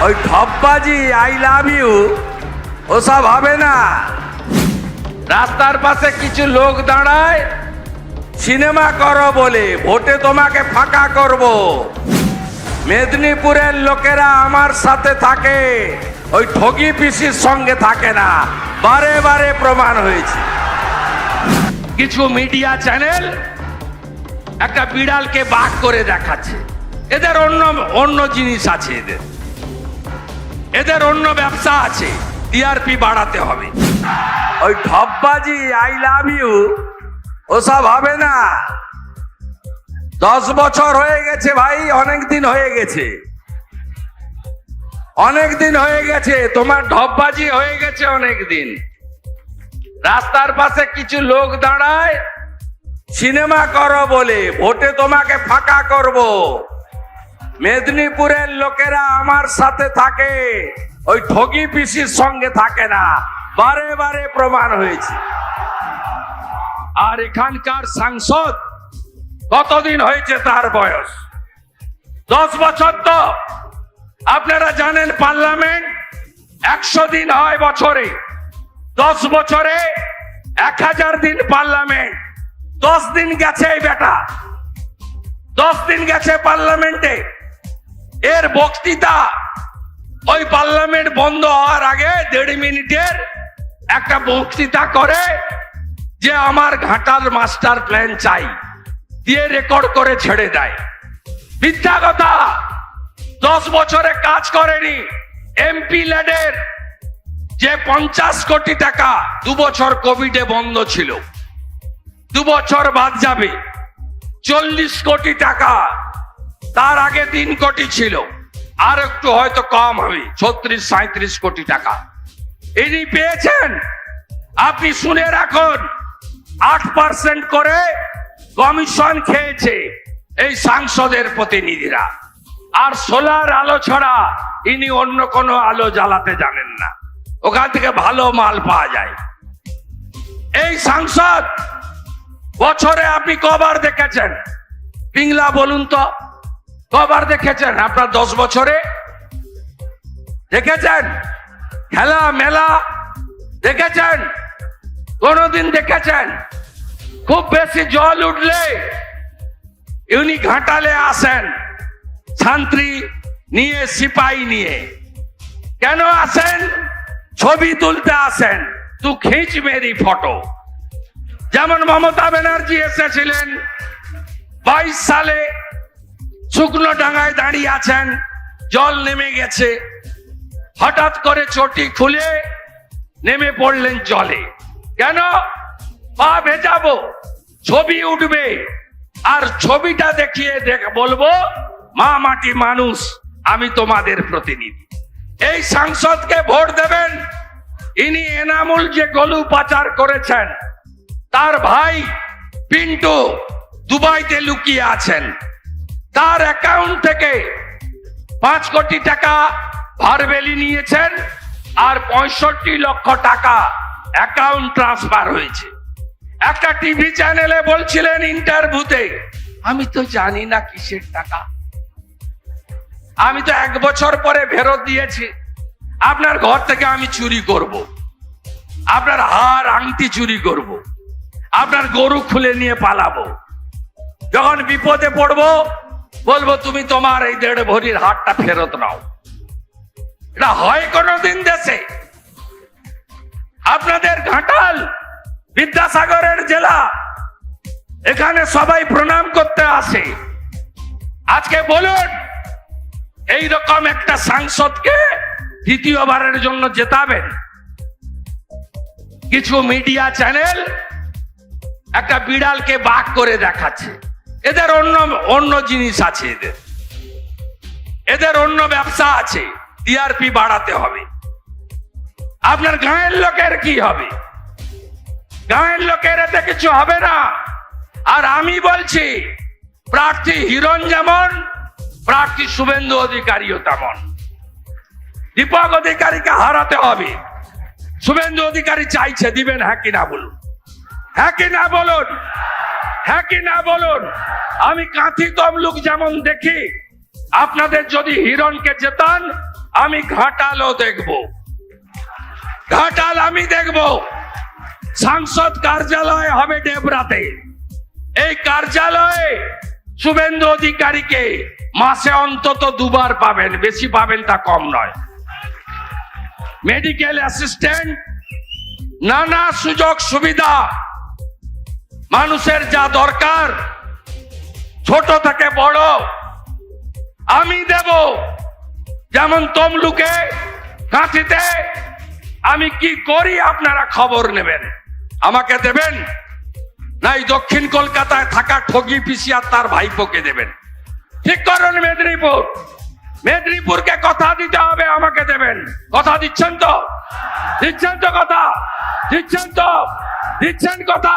ওই ঠপ্পাজি I love you ওসব হবে না। রাস্তার পাশে কিছু লোক দাঁড়ায়। সিনেমা করো বলে ভোটে তোমাকে ফাঁকা করব। মেদিনীপুরের লোকেরা আমার সাথে থাকে। ওই ঠগি পিসির সঙ্গে থাকে না। বারে বারে প্রমাণ হয়েছে। কিছু মিডিয়া চ্যানেল একটা বিড়ালকে বাঘ করে দেখাচ্ছে। এদের অন্য অন্য জিনিস আছে এদের। এদের অন্য ব্যবসা আছে। টিআরপি বাড়াতে হবে। ওই ঠপবাজি আই লাভ ইউ ওসব হবে না। দশ বছর হয়ে গেছে ভাই, অনেক দিন হয়ে গেছে। অনেক দিন হয়ে গেছে, তোমার ঢপবাজি হয়ে গেছে অনেক দিন। রাস্তার পাশে কিছু লোক দাঁড়ায়, সিনেমা করো বলে, ভোটে তোমাকে ফাঁকা করব। মেদিনীপুরের লোকেরা আমার সাথে থাকে। ওই ঠগি পিসির সঙ্গে থাকে না। বারে বারে প্রমাণ হয়েছে। আর এখানকার সাংসদ কতদিন হয়েছে তার বয়স? দশ বছর তো। আপনারা জানেন পার্লামেন্ট একশো দিন হয় বছরে। দশ বছরে এক হাজার দিন পার্লামেন্ট। দশ দিন গেছে এই বেটা। দশ দিন গেছে পার্লামেন্টে। এর বক্তৃতা ওই পার্লামেন্ট বন্ধ হওয়ার আগে দেড় মিনিটের একটা বক্তৃতা করে যে আমার ঘাটার মাস্টার প্ল্যান চাই, দিয়ে রেকর্ড করে ছেড়ে দেয়। মিথ্যা কথা, দশ বছরে কাজ করেনি এমপি ল্যাডের যে পঞ্চাশ কোটি টাকা দু বছর কোভিডে বন্ধ ছিল। দু বছর বাদ যাবে, চল্লিশ কোটি টাকা তার আগে তিন কোটি ছিল। আর একটু হয়তো কম হবে, ছত্রিশ সাঁত্রিশ কোটি টাকা। ইনি পেয়েছেন। আপনি শুনে রাখুন, আট পার্সেন্ট করে কমিশন খেয়েছে এই সাংসদের প্রতিনিধিরা। আর সোলার আলো ছাড়া ইনি অন্য কোনো আলো জ্বালাতে জানেন না। ওখান থেকে ভালো মাল পাওয়া যায়। এই সাংসদ, বছরে আপনি কবার দেখেছেন? পিংলা বলুন তো। কবার দেখেছেন? আপনার দশ বছরে? দেখেছেন? খেলা, মেলা, দেখেছেন? কোনদিন দেখেছেন? খুব বেশি জল উঠলে ইউনি ঘাটালে আসেন ছান্ত্রী নিয়ে, সিপাই নিয়ে। কেন আসেন? ছবি তুলতে আসেন। তু খিঁচ মেরি ফটো। যেমন মমতা ব্যানার্জি এসেছিলেন, বাইশ সালে শুকনো ডাঙায় দাঁড়িয়ে আছেন। জল নেমে গেছে। হঠাৎ করে চটি খুলে নেমে পড়লেন জলে। কেন? পা ভেজাবো, ছবি উঠবে। আর ছবিটা দেখিয়ে দেখ, বলব, মা মাটি মানুষ, আমি তোমাদের প্রতিনিধি। এই সাংসদকে ভোট দেবেন। ইনি এনামুল যে গলু পাচার করেছেন, তার ভাই পিন্টু দুবাইতে লুকিয়ে আছেন। তার অ্যাকাউন্ট থেকে পাঁচ কোটি টাকা ভারবেলি নিয়েছেন আর পঁয়ষট্টি লক্ষ টাকা অ্যাকাউন্ট ট্রান্সফার হয়েছে একটা টিভি চ্যানেলে বলছিলেন ইন্টারভিউতে আমি তো জানি না কিসের টাকা আমি তো এক বছর পরে ফেরত দিয়েছি আপনার ঘর থেকে আমি চুরি করব। আপনার হার আংটি চুরি করব। আপনার গরু খুলে নিয়ে পালাবো যখন বিপদে পড়ব বলব, তুমি তোমার এই দেড় ভরির হারটা ফেরত নাও। এটা হয় কোনোদিন দেশে। আপনাদের ঘাটাল, বিদ্যাসাগরের জেলা, এখানে সবাই প্রণাম করতে আসে। আজকে বলুন এই রকম একটা সাংসদকে দ্বিতীয়বারের জন্য জেতাবেন। কিছু মিডিয়া চ্যানেল একটা বিড়ালকে বাঘ করে দেখাচ্ছে। এদের অন্য অন্য জিনিস আছে এদের। এদের অন্য ব্যবসা আছে টিআরপি বাড়াতে হবে। আপনার গাঁয়ের লোকের কি হবে? গাঁয়ের লোকের এতে কিছু হবে না। আর আমি বলছি, প্রার্থী হিরণ যেমন, প্রার্থী শুভেন্দু অধিকারীও তেমন। দীপক অধিকারীকে হারাতে হবে। শুভেন্দু অধিকারী চাইছে, দিবেন হ্যাঁ কি না বলুন। হ্যাঁ কি না বলুন। হ্যাঁ কি না বলুন? আমি কাঁথি তমলুক যেমন দেখি, আপনাদের যদি হিরণকে জেতান আমি ঘাটালও দেখব। ঘাটাল আমি দেখব। সাংসদ কার্যালয় হবে ডেবরাতে। এই কার্যালয়ে শুভেন্দু অধিকারীকে মাসে অন্তত দুবার পাবেন, বেশি পাবেন তা কম নয়। মেডিকেল অ্যাসিস্ট্যান্ট, নানা সুযোগ সুবিধা মানুষের যা দরকার, ছোট থেকে বড়, আমি দেব। যেমন তমলুকে কাঁথিতে, আমি কি করি আপনারা খবর নেবেন? আমাকে দেবেন? নাই দক্ষিণ কলকাতায় থাকা ঠগি পিসি আর তার ভাইপোকে দেবেন। ঠিক করুন মেদিনীপুর। মেদিনীপুরকে কথা দিতে হবে, আমাকে দেবেন। কথা দিচ্ছেন তো? দিচ্ছেন তো কথা? দিচ্ছেন তো? দিচ্ছেন কথা?